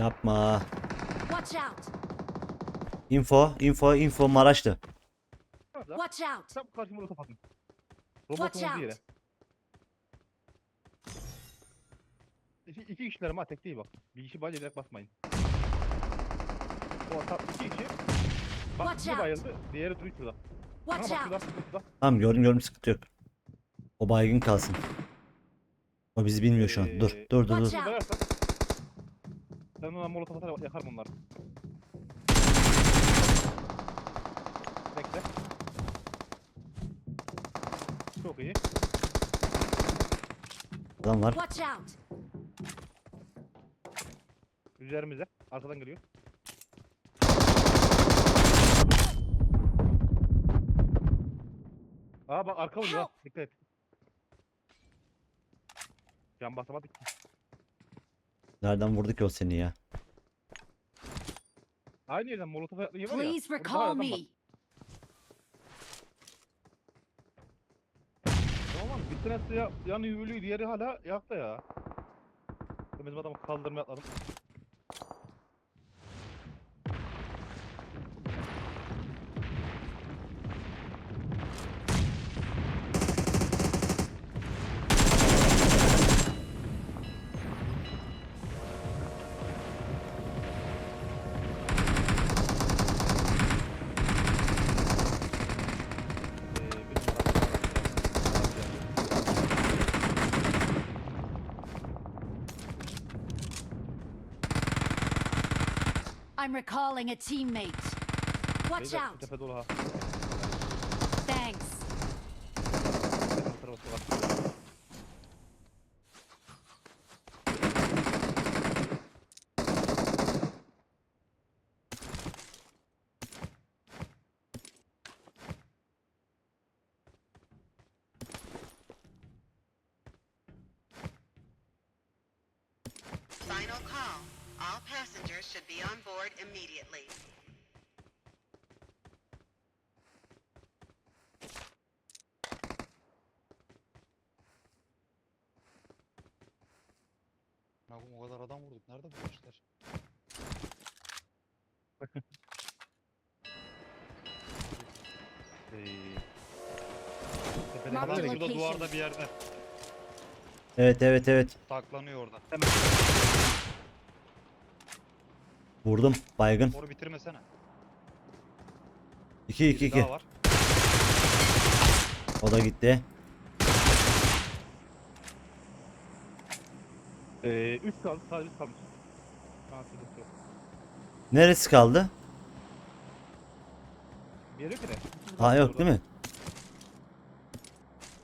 Yapma. Watch out! Info, info, info Maraşlı. Watch out! tam karşıma rota atın. Watch Robotun olduğu yere. out! İki, iki kişiler ama tek değil bak. Bir kişi bayıldı direkt basmayın. O tam iki kişi. Bak Watch bir out. bayıldı. Diğeri duruyor şurada. Ama Watch bak şurada, out! şurada. Tamam gördüm gördüm sıkıntı yok. O baygın kalsın. O bizi bilmiyor şu an. Dur, Ee, dur, dur, dur. Watch out. Bayarsan. Ben ona molotof atar yakarım onları. Bekle. Çok iyi. Adam var. Watch out! Üzerimize. Arkadan geliyor. Aa bak arka vuruyor. ha, Dikkat et. Can basamadık ki. Nereden vurdu ki o seni ya? Aynı yerden molotof yer var ya. Please orada recall adam var. me. Tamam bir tanesi ya, yanı yürülüyor diğeri hala yakta ya. Ben bizim adamı kaldırmaya atladım. I'm recalling a teammate. Watch out. Thanks. Final call. All passengers should be on board immediately. Nakum o kadar adam vurduk. Nerede bu işler? Adam nereye şurada location. duvarda bir yerde. Evet, evet, evet. Saklanıyor orada. Vurdum. Baygın. Onu bitirmesene. 2 2 Biri 2. daha var. O da gitti. Ee, üç kaldı, sadece kalmış. Yok. Neresi kaldı? Bir yere. Ha yok değil mi?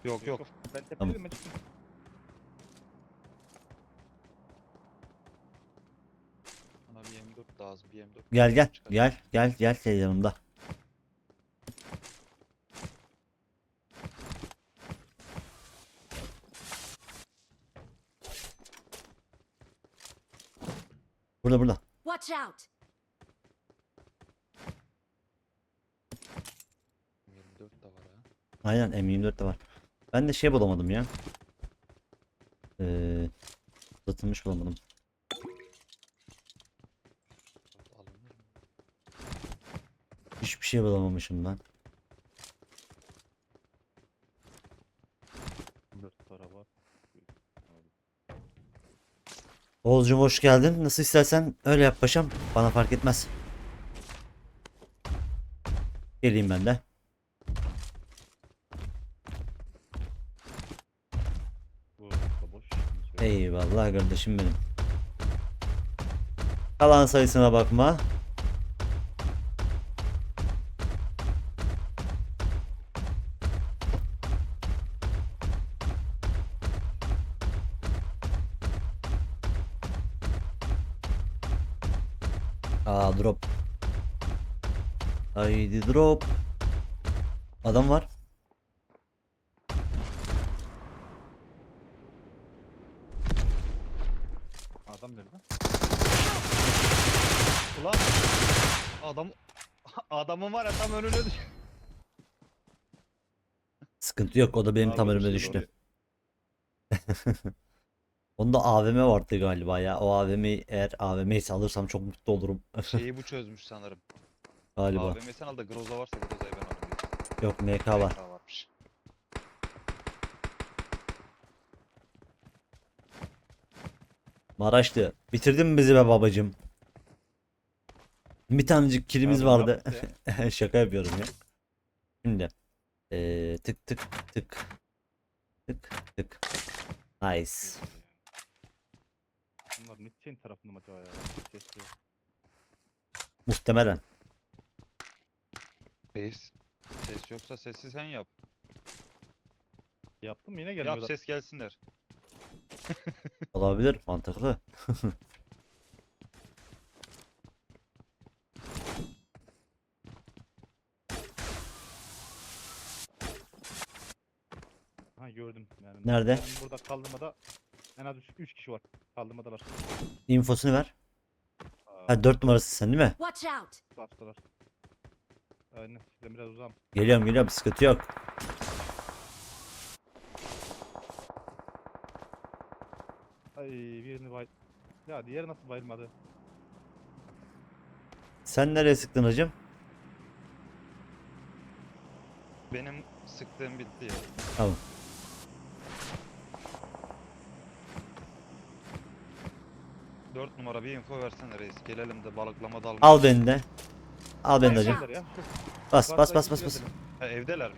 Yok yok. Ben Tamam. ben çıktım. Lazım. Bir M4. Gel gel. Çıkar. Gel gel gel şey yanımda. Burada burada. Watch out! M24 de var ha. Aynen M24 de var. Ben de şey bulamadım ya. Ee, uzatılmış bulamadım. Alınır mı? Hiçbir şey bulamamışım ben. Dört para var. Oğuzcum hoş geldin. Nasıl istersen öyle yap paşam. Bana fark etmez. Geleyim ben de. Yok. Eyvallah kardeşim benim. Kalan sayısına bakma. Aa drop. Haydi drop. Adam var. Adam nerede? Ulan adam adamın var ya tam önüne düş. Sıkıntı yok. O da benim tam Abi, önüme bir şey düştü. Onda AVM vardı galiba ya. O AVM'yi eğer AVM'yi alırsam çok mutlu olurum. Şeyi bu çözmüş sanırım. galiba. AVM sen al da Groza varsa Groza'yı ben alayım. Yok MK var. MK varmış. Maraşlı. Bitirdin mi bizi be babacım? Bir tanecik kilimiz Abi, vardı. Şaka yapıyorum ya. Şimdi. eee, tık tık tık. Tık tık. Nice. Senin tarafında mı acaba ya? Sesli. Muhtemelen. Ses. Ses yoksa sesi sen yap. Yaptım yine Yap gelmiyor. ses gelsinler. Olabilir. Mantıklı. Ha gördüm yani. Nerede? Benim burada kaldırmada en az 3 kişi var. Kaldırmadalar. İnfosunu ver. Ha 4 numarası sen değil mi? Watch out! bastılar. Aynen. Sizden biraz uzağım. Geliyorum geliyorum sıkıntı yok. Ay birini bay... Ya diğeri nasıl bayılmadı? Sen nereye sıktın hacım? Benim sıktığım bitti ya. Tamam. Dört numara bir info versene reis. Gelelim de balıklama dalma. Al beni de. Al beni de hacım. Ya. Bas bas bas bas bas. Ha, evdeler mi?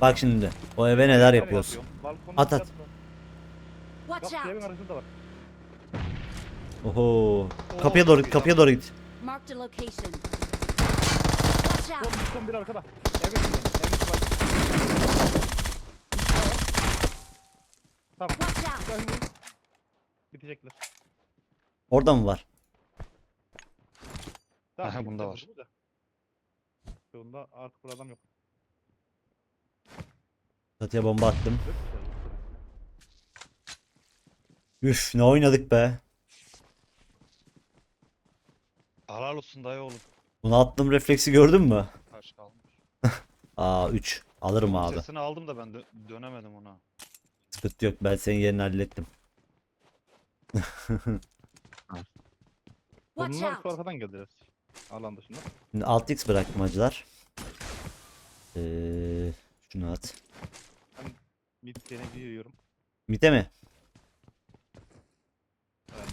Bak şimdi. O eve neler yapıyoruz. Balkonda At, at. yatma. Watch Bak evin out! arasında var. Oho. Kapıya doğru git, kapıya doğru git. Marked a location. Watch Son, out! son bir arkada. Watch out! Silahını vurun. Bitecekler. Orada mı var? Tamam, Aha, bunda var. da. Yolunda artık bir adam yok. Çatıya bomba attım. Üf ne oynadık be. Helal olsun dayı oğlum. Bunu attığım refleksi gördün mü? Kaç kalmış. Aa 3. Alırım abi. Sesini aldım da ben dö- dönemedim ona. Sıkıntı yok. Ben senin yerini hallettim. Watch Bunlar şu out! arkadan geldiler. Alan dışında. Şimdi 6x bıraktım acılar. Ee, şunu at. Mid sene giriyorum. Mite mi? Aynen.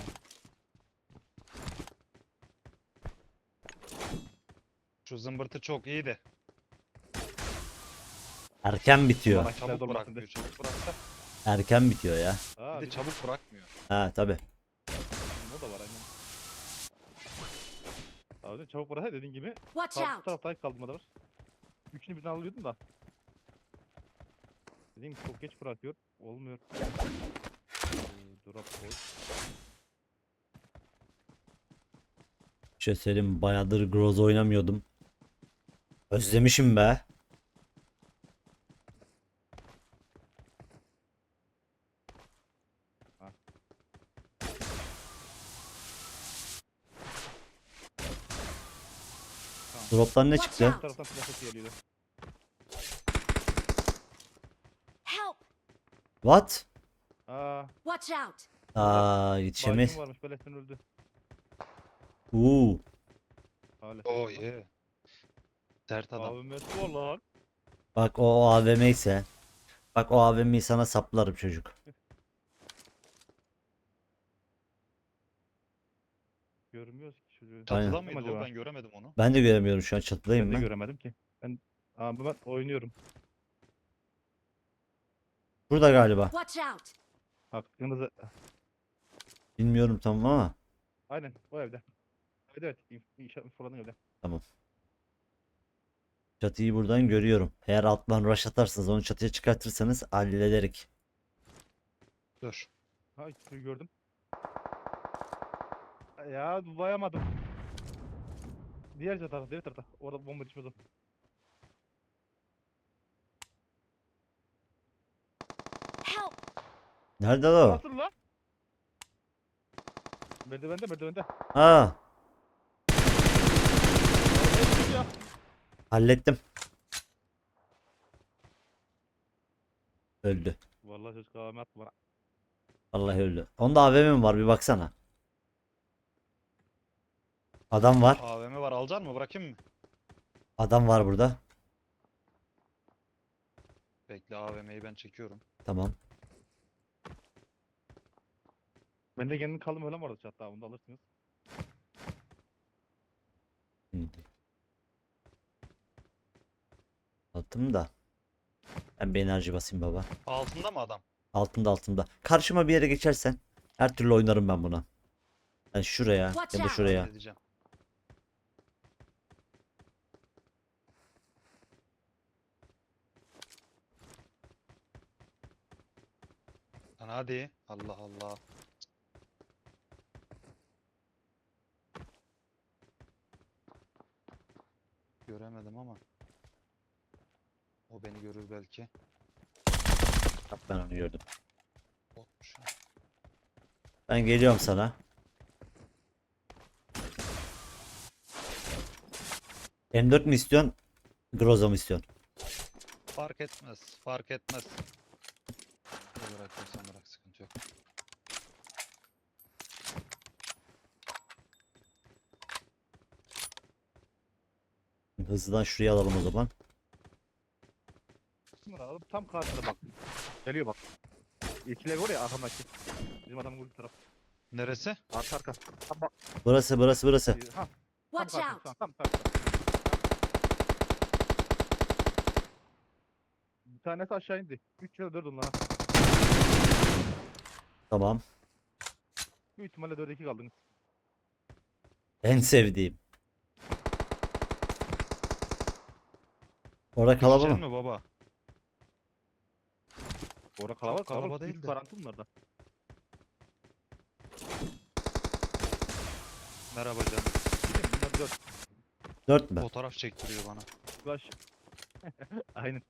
Şu zımbırtı çok iyi de. Erken bitiyor. Bana- Çabuk dolmasın bırakmıyor. Çabuk bıraksa. Erken bitiyor ya. Aa, Bir de çabuk bırakmıyor. Ha tabi. O da var aynen. Abi çabuk bırak dediğin gibi. Watch out! tarafta kaldırmada var. Üçünü birden alıyordum da. Dediğim gibi çok geç bırakıyor. Olmuyor. Ee, Drop söyleyeyim mi? Bayağıdır Groz oynamıyordum. Özlemişim be. Drop'tan ne Watch çıktı? out. Bu taraftan silah sesi geliyordu. Help! What? Aa, Watch out! Aa yetişemeyiz. baygın varmış. Beleşten öldü. Uuu. Hala. Oh yeah. Sert adam. Abi mesut lan. Bak o AVM ise. Bak o AVM'yi sana saplarım çocuk. Görmüyoruz ki Aynen. Çatıda Tamam mıydı acaba? Ben göremedim onu. Ben de göremiyorum şu an Ben çatıdayım de ben. göremedim ki. Ben abi ben oynuyorum. Burada galiba. Watch out! Hakkınızı Bilmiyorum tamam ama. aynen o evde. Evet evet. İn- İnşaat falan evde. Çatıyı buradan görüyorum. Eğer alttan rush atarsanız onu çatıya çıkartırsanız hallederik. Dur. Ha ikisini gördüm. Ya bayamadım. Diğer tarafta, diğer tarafta. Orada bomba düşmez o. Nerede o? Nasıl lan? Merdivende, merdivende. Ha, ya. hallettim. Öldü. Vallahi çocuk kahve attı bana. Vallahi öldü. Onda AVM mi var bir baksana. Adam var. AVM var alacaksın mı? Bırakayım mı? Adam var burada. Bekle AVM'yi ben çekiyorum. Tamam. Bende kendini kaldım öyle vardı hatta bunu da alırsınız. Şimdi. Altım da. Ben bir enerji basayım baba. Altında mı adam? Altında altında. Karşıma bir yere geçersen her türlü oynarım ben buna. Ben şuraya ya da şuraya. Halledeceğim. Lan hadi. Allah Allah. Göremedim ama. O beni görür belki. Bak ben onu gördüm. Botmuş. Ben geliyorum sana. M4 mi istiyorsun? Groza mı istiyorsun? Fark etmez. Fark etmez. Ne bırakıyorsan bırak sıkıntı yok. Hızlıdan şuraya alalım o zaman. Şimdi alıp tam karşıda bak. Geliyor bak. İkiler var ya arkamdaki. Bizim adamın vurduğu taraf. Neresi? Arka arka. Tam bak. Burası burası burası. Ha, tam Watch karşıda. out! Tam, tam. Bir tanesi aşağı indi. 3 ya da 4 onlara. Tamam. Büyük ihtimalle 4'e 2 kaldınız. En sevdiğim. Orada kalabalık mı? mi baba? Orada kalabalık kalaba kalabalık. değil de. garanti bunlarda. Merhaba canım. Bilmiyorum, Bunlar 4. 4 mü? Fotoğraf çektiriyor bana. Flash. Aynen.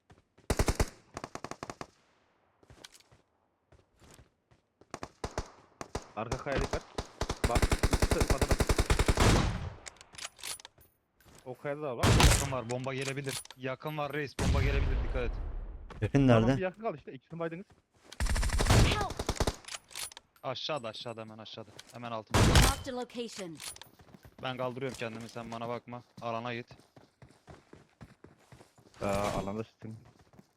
Arka kaya dikkat. Bak. ikisi adada. O kayada da var. Yakın var bomba gelebilir. Yakın var reis bomba gelebilir dikkat et. Yakın Tamam bir nerede? yakın kal işte. İkisini baydınız. Aşağıda aşağıda hemen aşağıda. Hemen altında. Marked a location. Ben kaldırıyorum kendimi sen bana bakma. Alana git. Aa alanda sıçtın.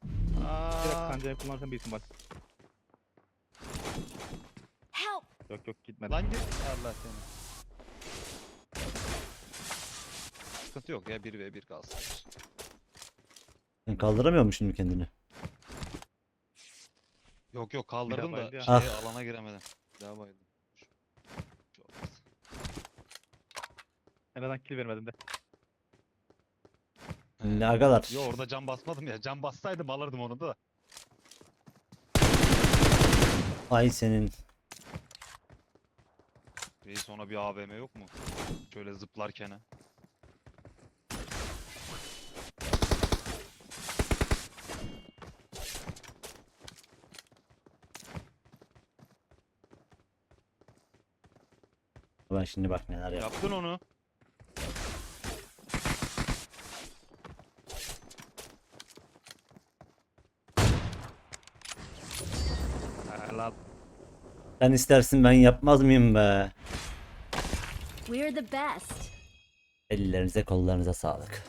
Direkt Aa, kancayı kullanırsan bir ihtimal. Help! Yok yok gitmedi. lan git. Allah seni. Sıkıntı yok ya 1 ve 1 kalsın. Sen kaldıramıyor musun şimdi kendini? Yok yok kaldırdım da bayıldı ya. şeye, Ah. alana giremedim. Bir Daha bayıldım. Şu- şu olmaz. En azından kill vermedim de. Ne agalar? Yo orada cam basmadım ya. Cam bassaydım alırdım onu da. Ay senin. Ona bir AVM yok mu? Şöyle zıplarken. ha. Ben şimdi bak neler yap. Yaptın onu. Helal. Sen istersin ben yapmaz mıyım be? We're the best. Ellerinize kollarınıza sağlık.